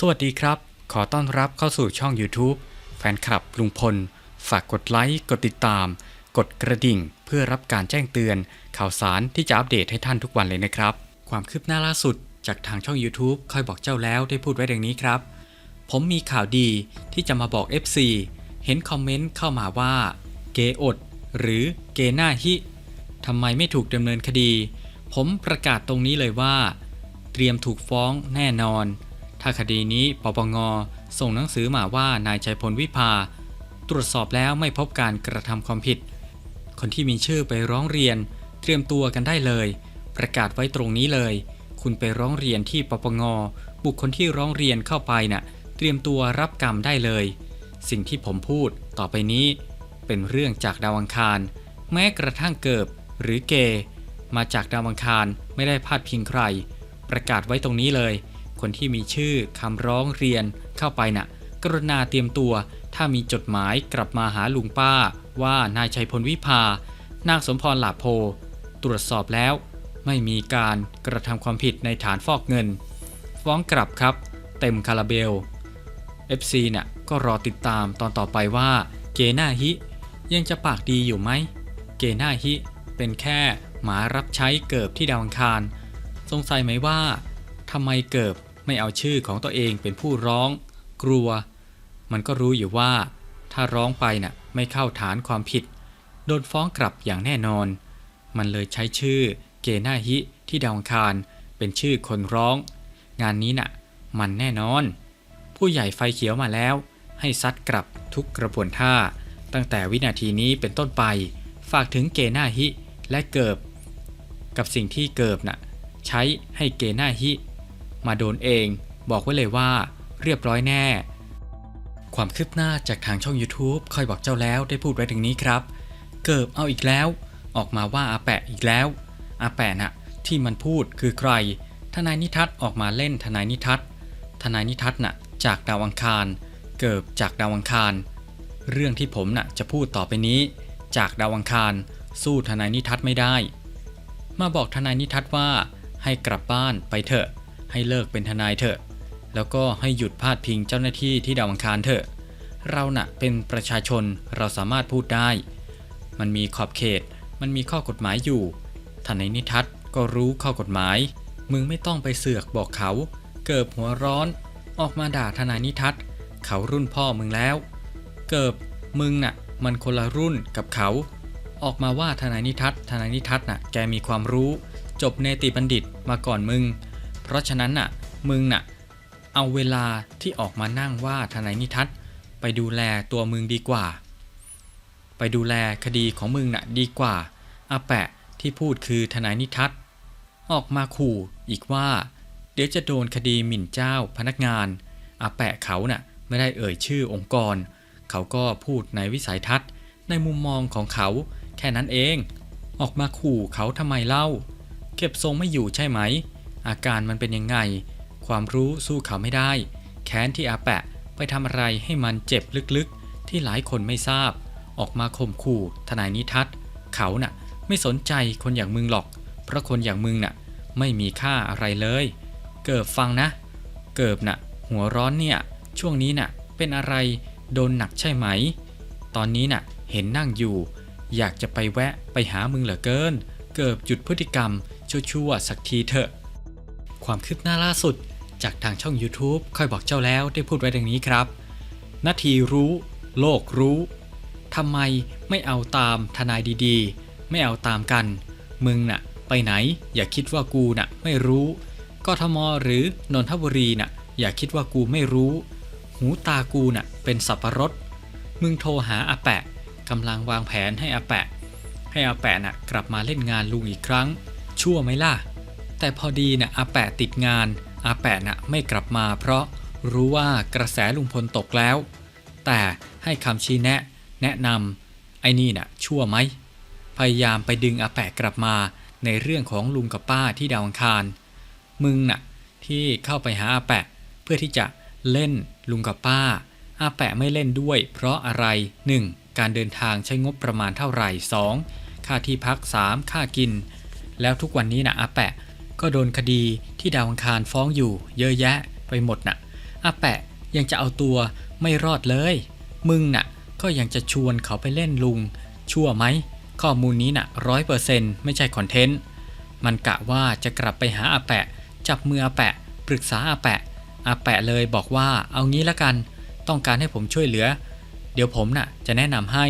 สวัสดีครับ ขอต้อนรับเข้าสู่ช่อง YouTube แฟนคลับลุงพล ฝากกดไลค์ กดติดตาม กดกระดิ่ง เพื่อรับการแจ้งเตือน ข่าวสารที่จะอัปเดตให้ท่านทุกวันเลยนะครับ ความคืบหน้าล่าสุด จากทางช่อง YouTube ค่อยบอกเจ้าแล้วได้พูดไว้ดังนี้ครับ ผมมีข่าวดีที่จะมาบอก FC เห็นคอมเมนต์เข้ามาว่า เกอด หรือเกหน้าฮิทำไมไม่ถูกดำเนินคดี ผมประกาศตรงนี้เลยว่า เตรียมถูกฟ้องแน่นอน ถ้าคดีนี้ปปงส่งหนังสือมาว่านายชัยพลวิภา ตรวจสอบแล้วไม่พบการกระทำความผิด คนที่มีชื่อไปร้องเรียน เตรียมตัวกันได้เลย ประกาศไว้ตรงนี้เลย คุณไปร้องเรียนที่ปปงบุคคลที่ร้องเรียนเข้าไปน่ะ เตรียมตัวรับกรรมได้เลย สิ่งที่ผมพูดต่อไปนี้ เป็นเรื่องจากดาวังคาร แม้กระทั่งเกิบหรือเกย์มาจากดาวังคารไม่ได้พาดพิงใคร ประกาศไว้ตรงนี้เลย คนที่มีชื่อคำร้องเรียนเข้าไปน่ะ กรุณาเตรียมตัว ถ้ามีจดหมายกลับมาหาลุงป้า ว่านายชัยพลวิภานางสมพรหลาโพ ตรวจสอบแล้ว ไม่มีการกระทำความผิดในฐานฟอกเงิน ฟ้องกลับครับ เต็มคาราเบล FC เนี่ยก็รอติดตามตอนต่อไปว่า เกน่าฮิ ยังจะปากดีอยู่ไหม เกน่าฮิ เป็นแค่หมารับใช้เกิบที่ดาวอังคาร สงสัยไหมว่าทำไมเกิบ ไม่เอาชื่อของตัวเองเป็นผู้ร้อง กลัว มันก็รู้อยู่ว่า ถ้าร้องไปน่ะไม่เข้าฐานความผิด โดนฟ้องกลับอย่างแน่นอน มันเลยใช้ชื่อเกนาฮิที่ดาวังคารเป็นชื่อคนร้อง งานนี้น่ะ มันแน่นอน ผู้ใหญ่ไฟเขียวมาแล้ว ให้ซัดกลับทุกกระบวนท่า ตั้งแต่วินาทีนี้เป็นต้นไป ฝากถึงเกนาฮิและเกิบ กับสิ่งที่เกิบน่ะใช้ให้เกนาฮิ มาโดนเอง บอกไว้เลยว่า เรียบร้อยแน่ ความคืบหน้าจากทางช่อง YouTube คอยบอกเจ้าแล้วได้พูดไว้ถึงนี้ครับ เกิบเอาอีกแล้ว ออกมาว่าอาแปะอีกแล้ว อาแปะน่ะที่มันพูดคือใคร ทนายนิทัศน์ออกมาเล่นทนายนิทัศน์ ทนายนิทัศน์น่ะจากดาวอังคาร เกิบจากดาวอังคาร เรื่องที่ผมน่ะจะพูดต่อไปนี้ จากดาวอังคาร สู้ทนายนิทัศน์ไม่ได้ มาบอกทนายนิทัศน์ว่าให้กลับบ้านไปเถอะ ให้เลิกเป็นทนายเถอะ แล้วก็ให้หยุดพาดพิงเจ้าหน้าที่ที่ดาวอังคารเถอะ เราน่ะเป็นประชาชนเราสามารถพูดได้ มันมีขอบเขต มันมีข้อกฎหมายอยู่ทนายนิทัศน์ก็รู้ข้อกฎหมาย มึงไม่ต้องไปเสือกบอกเขา เกิบหัวร้อน ออกมาด่าทนายนิทัศน์เขารุ่นพ่อมึงแล้ว เกิบมึงน่ะ มันคนละรุ่นกับเขา ออกมาว่าทนายนิทัศน์ทนายนิทัศน์น่ะแกมีความรู้ จบเนติบัณฑิตมาก่อนมึง เพราะฉะนั้นน่ะมึงน่ะเอาเวลาที่ออกมานั่งว่าทนายนิทัศน์ไปดูแลตัวมึงดีกว่า ไปดูแลคดีของมึงน่ะดีกว่าอาแปะที่พูดคือทนายนิทัศน์ออกมาขู่อีกว่า เดี๋ยวจะโดนคดีหมิ่นเจ้าพนักงานอาแปะเขาน่ะไม่ได้เอ่ยชื่อองค์กร เขาก็พูดในวิสัยทัศน์ ในมุมมองของเขาแค่นั้นเอง ออกมาขู่เขาทำไมเล่า เก็บทรงไม่อยู่ใช่ไหม อาการมันเป็นยังไง ความรู้สู้เขาไม่ได้ แค้นที่อาแปะไปทำอะไรให้มันเจ็บลึกๆ ที่หลายคนไม่ทราบ ออกมาข่มขู่ทนายนิทัศน์เขาน่ะไม่สนใจคนอย่างมึงหรอก เพราะคนอย่างมึงน่ะไม่มีค่าอะไรเลย เกิบฟังนะ เกิบน่ะหัวร้อนเนี่ย ช่วงนี้น่ะเป็นอะไรโดนหนักใช่ไหม ตอนนี้น่ะเห็นนั่งอยู่ อยากจะไปแวะไปหามึงเหลือเกิน เกิบหยุดพฤติกรรมชั่วๆสักทีเถอะ ความคืบหน้าล่าสุด จากทางช่อง YouTube ค่อยบอกเจ้าแล้วได้พูดไว้ดังนี้ครับ นาทีรู้ โลกรู้ทำไมไม่เอาตามทนายดีๆ ไม่เอาตามกัน มึงน่ะ ไปไหน อย่าคิดว่ากูน่ะ ไม่รู้กทมหรือนนทบุรีน่ะ อย่าคิดว่ากูไม่รู้ หูตากูน่ะ เป็นสับปะรด มึงโทรหาอาแปะกำลังวางแผนให้อาแปะ ให้อาแปะน่ะกลับมาเล่นงานลุงอีกครั้ง ชั่วไหมล่ะ แต่พอดีน่ะอาแปะติดงาน อาแปะน่ะไม่กลับมา เพราะรู้ว่ากระแสลุงพลตกแล้ว แต่ให้คำชี้แนะ แนะนำไอ้นี่น่ะชั่วไหมพยายามไปดึงอาแปะกลับมาในเรื่องของลุงกับป้าที่ดาวอังคาร มึงน่ะที่เข้าไปหาอาแปะ เพื่อที่จะเล่นลุงกับป้า อาแปะไม่เล่นด้วย เพราะอะไร 1. การเดินทางใช้งบประมาณเท่าไหร่ 2. ค่าที่พัก 3. ค่ากิน แล้วทุกวันนี้นะอาแปะ ก็โดนคดีที่ดาวอังคารฟ้องอยู่เยอะแยะไปหมดน่ะอาแปะยังจะเอาตัวไม่รอดเลย มึงน่ะก็ยังจะชวนเขาไปเล่นลุง ชั่วไหม ข้อมูลนี้น่ะร้อยเปอร์เซ็นต์ไม่ใช่คอนเทนต์ มันกะว่าจะกลับไปหาอาแปะ จับมืออาแปะ ปรึกษาอาแปะ อาแปะเลยบอกว่าเอางี้ละกัน ต้องการให้ผมช่วยเหลือ เดี๋ยวผมน่ะจะแนะนำให้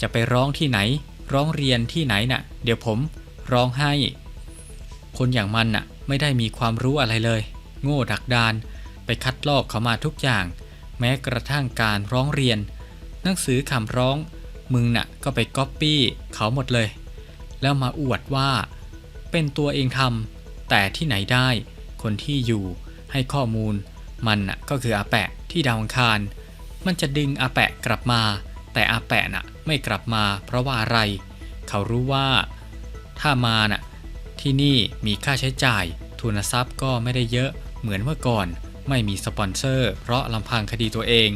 จะไปร้องที่ไหน ร้องเรียนที่ไหนน่ะ เดี๋ยวผมร้องให้ คนอย่างมันน่ะไม่ได้มีความรู้อะไรเลย โง่ดักดาน ไปคัดลอกเขามาทุกอย่าง แม้กระทั่งการร้องเรียน หนังสือคำร้อง มึงน่ะก็ไปก๊อปปี้เขาหมดเลย แล้วมาอวดว่า เป็นตัวเองทำแต่ที่ไหนได้ คนที่อยู่ให้ข้อมูล มันน่ะก็คืออาแปะที่ดาวอังคาร มันจะดึงอาแปะกลับมา แต่อาแปะน่ะไม่กลับมาเพราะว่าอะไร เขารู้ว่า ถ้ามาน่ะ ที่นี่มีค่าใช้จ่าย ทุนทรัพย์ก็ไม่ได้เยอะเหมือนเมื่อก่อน ไม่มีสปอนเซอร์ เพราะลำพังคดีตัวเอง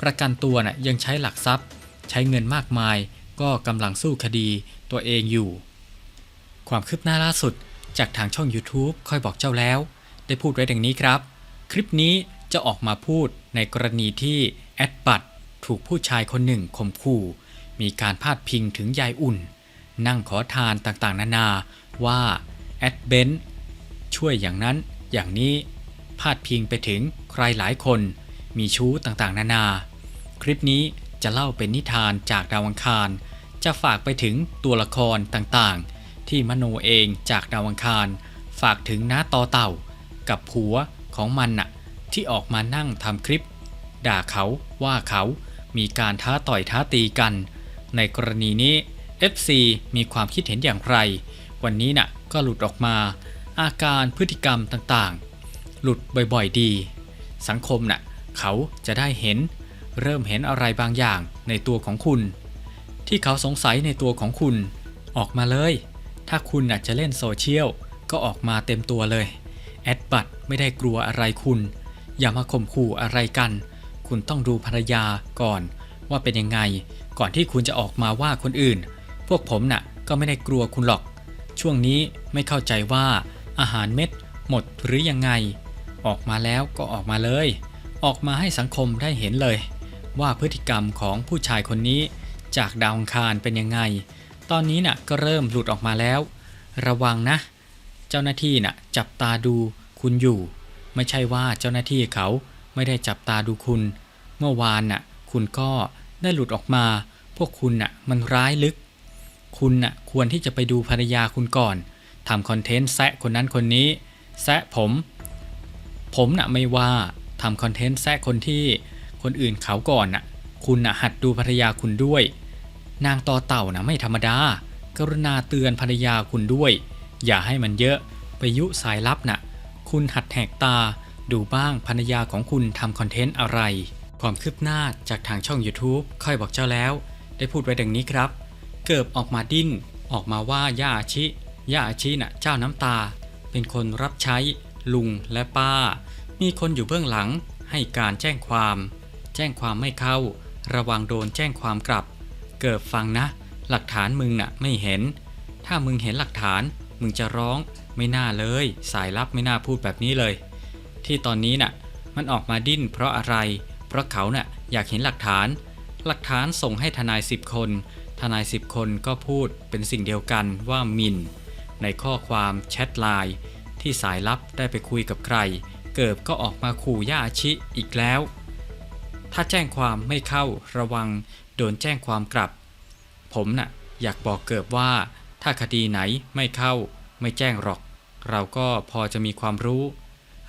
ประกันตัวน่ะยังใช้หลักทรัพย์ ใช้เงินมากมาย ก็กำลังสู้คดีตัวเองอยู่ ความคืบหน้าล่าสุดจากทางช่อง YouTube ค่อยบอกเจ้าแล้ว ได้พูดไว้ดังนี้ครับ คลิปนี้จะออกมาพูดในกรณีที่แอดบัตถูกผู้ชายคนหนึ่งข่มขู่ มีการพาดพิงถึงยายอุ่น นั่งขอทานต่างๆ นานา ว่าแอดเบนช่วยอย่างนั้นอย่างนี้พาดพิงไปถึงใครหลายคน มีชู้ต่างๆ นานา คลิปนี้จะเล่าเป็นนิทานจากดาวอังคาร จะฝากไปถึงตัวละครต่างๆ ที่มโนเองจากดาวอังคาร ฝากถึงน้าตอเต่า กับผัวของมันน่ะที่ออกมานั่งทำคลิป ด่าเขาว่าเขามีการท้าต่อยท้าตีกัน ในกรณีนี้ FC มีความคิดเห็นอย่างไร วันนี้น่ะก็หลุดออกมา อาการพฤติกรรมต่างๆ หลุดบ่อยๆดี สังคมน่ะเขาจะได้เห็น เริ่มเห็นอะไรบางอย่างในตัวของคุณ ที่เขาสงสัยในตัวของคุณ ออกมาเลย ถ้าคุณน่ะจะเล่นโซเชียลก็ออกมาเต็มตัวเลยแอดบัตไม่ได้กลัวอะไรคุณ อย่ามาข่มขู่อะไรกัน คุณต้องดูภรรยาก่อน ว่าเป็นยังไง ก่อนที่คุณจะออกมาว่าคนอื่น พวกผมน่ะก็ไม่ได้กลัวคุณหรอก ช่วงนี้ไม่เข้าใจว่าอาหารเม็ดหมดหรือยังไง ออกมาแล้วก็ออกมาเลย ออกมาให้สังคมได้เห็นเลย ว่าพฤติกรรมของผู้ชายคนนี้ จากดาวอังคารเป็นยังไง ตอนนี้น่ะก็เริ่มหลุดออกมาแล้ว ระวังนะ เจ้าหน้าที่น่ะจับตาดูคุณอยู่ ไม่ใช่ว่าเจ้าหน้าที่เขาไม่ได้จับตาดูคุณ เมื่อวานน่ะคุณก็ได้หลุดออกมา พวกคุณน่ะมันร้ายลึก คุณน่ะควรที่จะไปดูภรรยาคุณก่อนทำคอนเทนต์แซะคนนั้นคนนี้ แซะผม ผมน่ะไม่ว่าทำคอนเทนต์แซะคนที่คนอื่นเขาก่อนน่ะ คุณน่ะหัดดูภรรยาคุณด้วย นางต่อเต่านะไม่ธรรมดา กรุณาเตือนภรรยาคุณด้วย อย่าให้มันเยอะไปยุสายลับน่ะ คุณหัดแหกตาดูบ้างภรรยาของคุณทำคอนเทนต์อะไร ความคืบหน้าจากทางช่อง YouTube ค่อยบอกเจ้าแล้ว ได้พูดไว้ดังนี้ครับ เกิบออกมาดิ้น ออกมาว่าย่าอาชิย่าอาชิน่ะเจ้าน้ำตา เป็นคนรับใช้ลุงและป้า มีคนอยู่เบื้องหลังให้การแจ้งความ แจ้งความไม่เข้า ระวังโดนแจ้งความกลับ เกิบฟังนะ หลักฐานมึงน่ะไม่เห็น ถ้ามึงเห็นหลักฐานมึงจะร้องไม่น่าเลย สายลับไม่น่าพูดแบบนี้เลย ที่ตอนนี้น่ะมันออกมาดิ้นเพราะอะไร เพราะเขาน่ะอยากเห็นหลักฐาน หลักฐานส่งให้ทนายสิบคน ทนายสิบคนก็พูดเป็นสิ่งเดียวกันว่ามินในข้อความแชทไลน์ที่สายลับได้ไปคุยกับใคร เกิบก็ออกมาขู่ย่าอาชิอีกแล้ว ถ้าแจ้งความไม่เข้าระวังโดนแจ้งความกลับ ผมน่ะอยากบอกเกิบว่า ถ้าคดีไหนไม่เข้าไม่แจ้งหรอก เราก็พอจะมีความรู้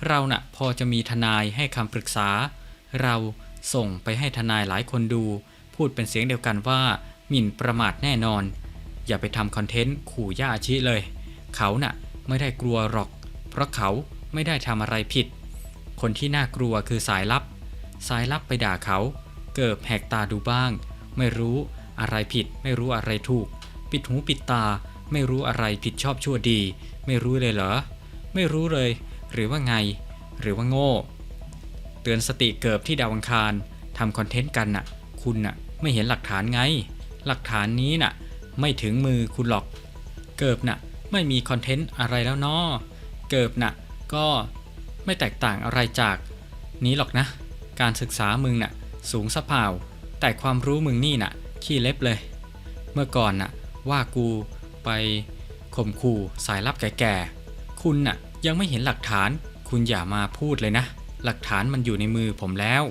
เราน่ะพอจะมีทนายให้คำปรึกษา เราส่งไปให้ทนายหลายคนดู พูดเป็นเสียงเดียวกันว่า หมิ่นประมาทแน่นอน อย่าไปทำคอนเทนต์ขู่ย่าอาชิเลย เขาน่ะไม่ได้กลัวหรอก เพราะเขาไม่ได้ทำอะไรผิด คนที่น่ากลัวคือสายลับ สายลับไปด่าเขา เกิบแหกตาดูบ้าง ไม่รู้อะไรผิด ไม่รู้อะไรถูก ปิดหูปิดตา ไม่รู้อะไรผิดชอบชั่วดี ไม่รู้เลยเหรอ ไม่รู้เลย หรือว่าไง หรือว่าโง่ เตือนสติเกิบที่ดาวังคารทำคอนเทนต์กันน่ะ คุณน่ะไม่เห็นหลักฐานไง หลักฐานนี้น่ะ ไม่ถึงมือคุณหรอก เกิบน่ะไม่มีคอนเทนต์อะไรแล้วเนาะเกิบน่ะก็ไม่แตกต่างอะไรจากนี้หรอกนะ การศึกษามึงน่ะ สูงสะเปล่า แต่ความรู้มึงนี่น่ะ ขี้เล็บเลย เมื่อก่อนน่ะ ว่ากูไปข่มขู่สายลับแก่ๆ คุณน่ะยังไม่เห็นหลักฐาน คุณอย่ามาพูดเลยนะ หลักฐานมันอยู่ในมือผมแล้ว